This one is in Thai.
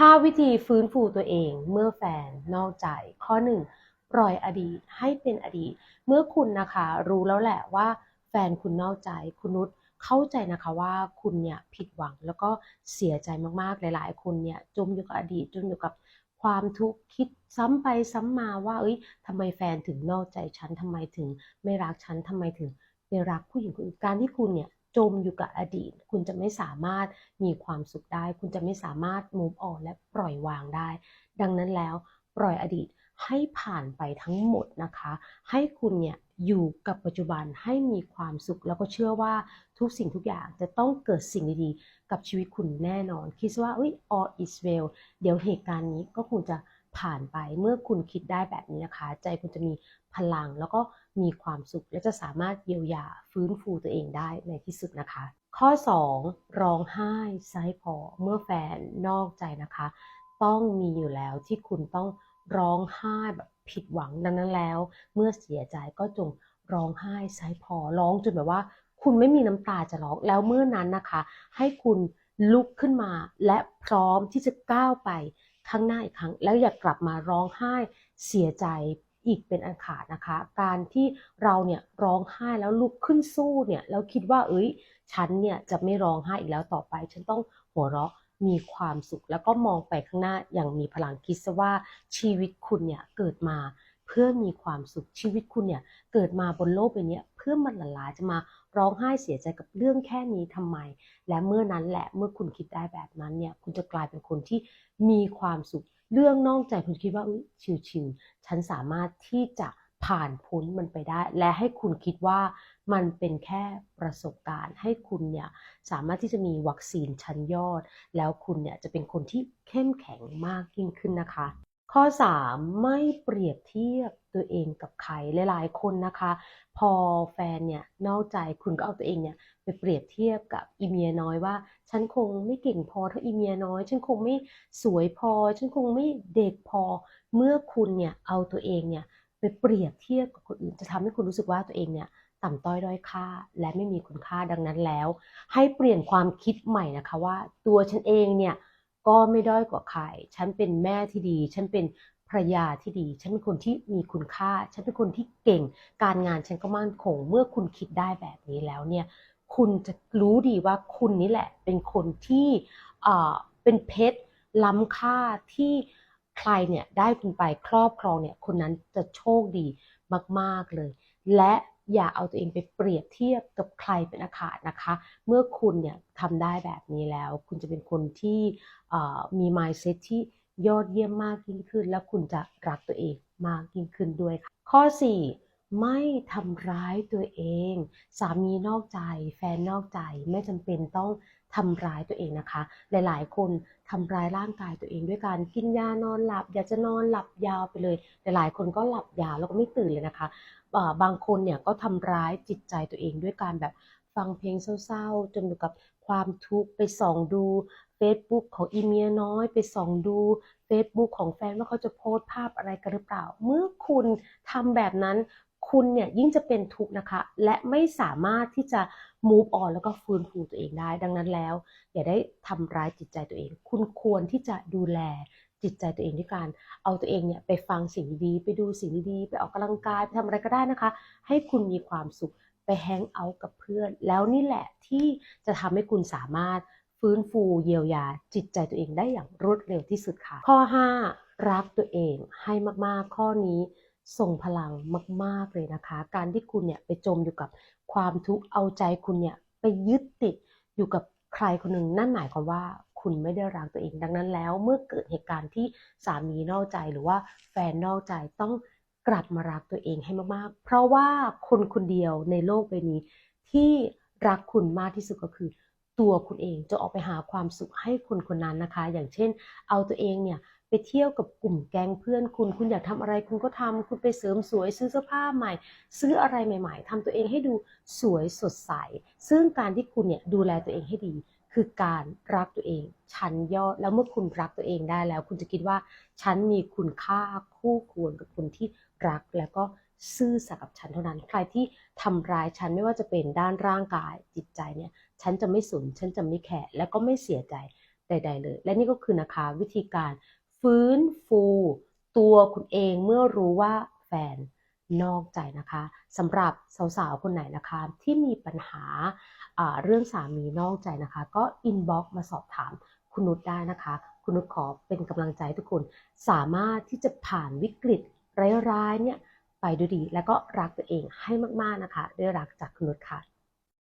5 วิธีฟื้นฟูตัวเองเมื่อแฟนนอกใจ ข้อ 1 ปล่อยอดีตให้เป็นอดีต เมื่อคุณนะคะรู้แล้วแหละว่า แฟนคุณนอกใจ คุณนุชเข้าใจนะคะว่าคุณเนี่ยผิดหวังแล้วก็เสียใจมากๆ หลายๆ คนเนี่ยจมอยู่กับอดีตจมอยู่กับความทุกข์คิดซ้ำไปซ้ำมาว่า เอ้ยทำไมแฟนถึงนอกใจฉันทำไมถึงไม่รักฉันทำไมถึงไปรักผู้หญิงคนอื่นการที่คุณเนี่ย จมอยู่กับอดีต คุณจะไม่สามารถมีความสุขได้ คุณจะไม่สามารถ move on และปล่อยวางได้ ดังนั้นแล้วปล่อยอดีตให้ผ่านไปทั้งหมดนะคะ ให้คุณเนี่ยอยู่กับปัจจุบันให้มีความสุข แล้วก็เชื่อว่าทุกสิ่งทุกอย่างจะต้องเกิดสิ่งดีๆ กับชีวิตคุณแน่นอน คิดว่าเอ้ย all is well เดี๋ยวเหตุการณ์นี้ก็คงจะ ผ่านไปเมื่อคุณคิดได้แบบนี้นะคะ ใจคุณจะมีพลังแล้วก็มีความสุข และจะสามารถเยียวยาฟื้นฟูตัวเองได้ในที่สุดนะคะ ข้อ 2 ร้องไห้ไซพอเมื่อแฟนนอกใจนะคะ ต้องมีอยู่แล้วที่คุณต้องร้องไห้แบบผิดหวังดังนั้นแล้ว เมื่อเสียใจก็จงร้องไห้ไซพอร้องจนแบบว่า คุณไม่มีน้ำตาจะร้องแล้วเมื่อนั้นนะคะ ให้คุณลุกขึ้นมาและพร้อมที่จะก้าวไป ข้างหน้าอีกครั้ง แล้วอย่ากลับมาร้องไห้เสียใจอีกเป็นอันขาดนะคะ การที่เราเนี่ยร้องไห้แล้วลุกขึ้นสู้เนี่ยแล้วคิดว่าเอ้ย ฉันเนี่ยจะไม่ร้องไห้อีกแล้วต่อไป ฉันต้องหัวเราะมีความสุข แล้วก็มองไปข้างหน้าอย่างมีพลังคิดซะว่าชีวิตคุณเนี่ยเกิดมาเพื่อมีความสุขชีวิตคุณเนี่ยเกิดมาบนโลกใบนี้เพื่อมันหลายจะมา ร้องไห้เสียใจกับเรื่องแค่นี้ทำไม และเมื่อนั้นแหละเมื่อคุณคิดได้แบบนั้นเนี่ยคุณจะกลายเป็นคนที่มีความสุข เรื่องนอกใจคุณคิดว่าชิวๆฉันสามารถที่จะผ่านพ้นมันไปได้ และให้คุณคิดว่ามันเป็นแค่ประสบการณ์ ให้คุณเนี่ยสามารถที่จะมีวัคซีนชั้นยอด แล้วคุณเนี่ยจะเป็นคนที่เข้มแข็งมากยิ่งขึ้นนะคะ ข้อ 3 ไม่เปรียบเทียบตัวเองกับใครหลายๆคนนะคะ พอแฟนเนี่ยนอกใจคุณก็เอาตัวเองเนี่ยไปเปรียบเทียบกับอีเมียน้อยว่า ฉันคงไม่เก่งพอเท่าอีเมียน้อย ฉันคงไม่สวยพอ ฉันคงไม่เด็กพอ เมื่อคุณเนี่ยเอาตัวเองเนี่ยไปเปรียบเทียบกับคนอื่น จะทำให้คุณรู้สึกว่าตัวเองเนี่ยต่ำต้อยด้อยค่า และไม่มีคุณค่าดังนั้นแล้ว ให้เปลี่ยนความคิดใหม่นะคะว่า ตัวฉันเองเนี่ย ก็ไม่ด้อยกว่าใคร ฉันเป็นแม่ที่ดี ฉันเป็นภรรยาที่ดี ฉันเป็นคนที่มีคุณค่า ฉันเป็นคนที่เก่ง การงานฉันก็มั่นคง เมื่อคุณคิดได้แบบนี้แล้วเนี่ย คุณจะรู้ดีว่าคุณนี่แหละ เป็นคนที่เป็นเพชรล้ำค่าที่ใครเนี่ยได้คุณไปครอบครองเนี่ยคนนั้นจะโชคดีมาก ๆเลย และ อย่าเอาตัวเองไปเปรียบเทียบกับใครเป็นอาขาดนะคะ เมื่อคุณเนี่ยทำได้แบบนี้แล้ว คุณจะเป็นคนที่มี mindset ที่ยอดเยี่ยมมากยิ่งขึ้น และคุณจะรักตัวเองมากยิ่งขึ้นด้วยค่ะ ข้อ 4ไม่ทำร้ายตัวเอง สามีนอกใจ แฟนนอกใจ ไม่จำเป็นต้อง ทำร้ายตัวเองนะคะ หลายๆ คนทำร้ายร่างกายตัวเองด้วยการกินยานอนหลับ อยากจะนอนหลับยาวไปเลย หลายๆ คนก็หลับยาวแล้วก็ไม่ตื่นเลยนะคะ บางคนเนี่ยก็ทำร้ายจิตใจตัวเองด้วยการแบบฟังเพลงเศร้าๆ จนอยู่กับความทุกข์ไปส่องดู Facebook ของอีเมียน้อยไปส่องดู Facebook ของแฟนว่าเขาจะโพสต์ภาพอะไรกันหรือเปล่า เมื่อคุณทำแบบนั้น คุณเนี่ยยิ่งจะเป็นทุกข์นะคะ และไม่สามารถที่จะ move on แล้วก็ฟื้นฟูตัวเองได้ ดังนั้นแล้ว อย่าได้ทำร้ายจิตใจตัวเอง คุณควรที่จะดูแลจิตใจตัวเองด้วยการเอาตัวเองเนี่ยไปฟังสิ่งดีๆไปดูสิ่งดีๆไปออกกำลังกายไปทำอะไรก็ได้นะคะ ให้คุณมีความสุขไปแฮงเอาท์กับเพื่อน แล้วนี่แหละที่จะทำให้คุณสามารถฟื้นฟูเยียวยา จิตใจตัวเองได้อย่างรวดเร็วที่สุดค่ะ ข้อ 5 รักตัวเองให้มากๆข้อนี้ ส่งพลังมาก ๆเลยนะคะ การที่คุณเนี่ยไปจมอยู่กับความทุกข์เอาใจคุณเนี่ยไปยึดติดอยู่กับใครคนหนึ่งนั่นหมายความว่าคุณไม่ได้รักตัวเองดังนั้นแล้ว เมื่อเกิดเหตุการณ์ที่สามีนอกใจหรือว่าแฟนนอกใจต้องกลับมารักตัวเองให้มากๆ เพราะว่าคนคนเดียวในโลกใบนี้ ที่รักคุณมากที่สุดก็คือ ตัวคุณเองจะออกไปหาความสุขให้คนคนนั้นนะคะ อย่างเช่น เอาตัวเองเนี่ย ไปเที่ยวกับกลุ่มแก๊งเพื่อนคุณ คุณอยากทำอะไรคุณก็ทำคุณไปเสริมสวยซื้อเสื้อผ้าใหม่ ซื้ออะไรใหม่ ๆทำตัวเองให้ดูสวยสดใส ซึ่งการที่คุณเนี่ยดูแลตัวเองให้ดี คือการรักตัวเองฉันยอด แล้วเมื่อคุณรักตัวเองได้แล้ว คุณจะคิดว่าฉันมีคุณค่าคู่ควรกับคนที่รักแล้วก็ซื่อสัตย์กับฉันเท่านั้น ใครที่ทำร้ายฉันไม่ว่าจะเป็นด้านร่างกายจิตใจเนี่ยฉันจะไม่สนฉันจะไม่แคร์แล้วก็ไม่เสียใจใด ๆ เลย และนี่ก็คือนะคะวิธีการ ฟื้นฟูตัวคุณเองเมื่อรู้ว่าแฟนนอกใจนะคะสำหรับสาวๆ คนไหนนะคะที่มีปัญหาเรื่องสามีนอกใจนะคะ ก็อินบ็อกมาสอบถามคุณนุชได้นะคะ คุณนุชขอเป็นกำลังใจทุกคน สามารถที่จะผ่านวิกฤตร้ายๆเนี่ยไปด้วยดี แล้วก็รักตัวเองให้มากๆนะคะ ด้วยรักจากคุณนุชค่ะ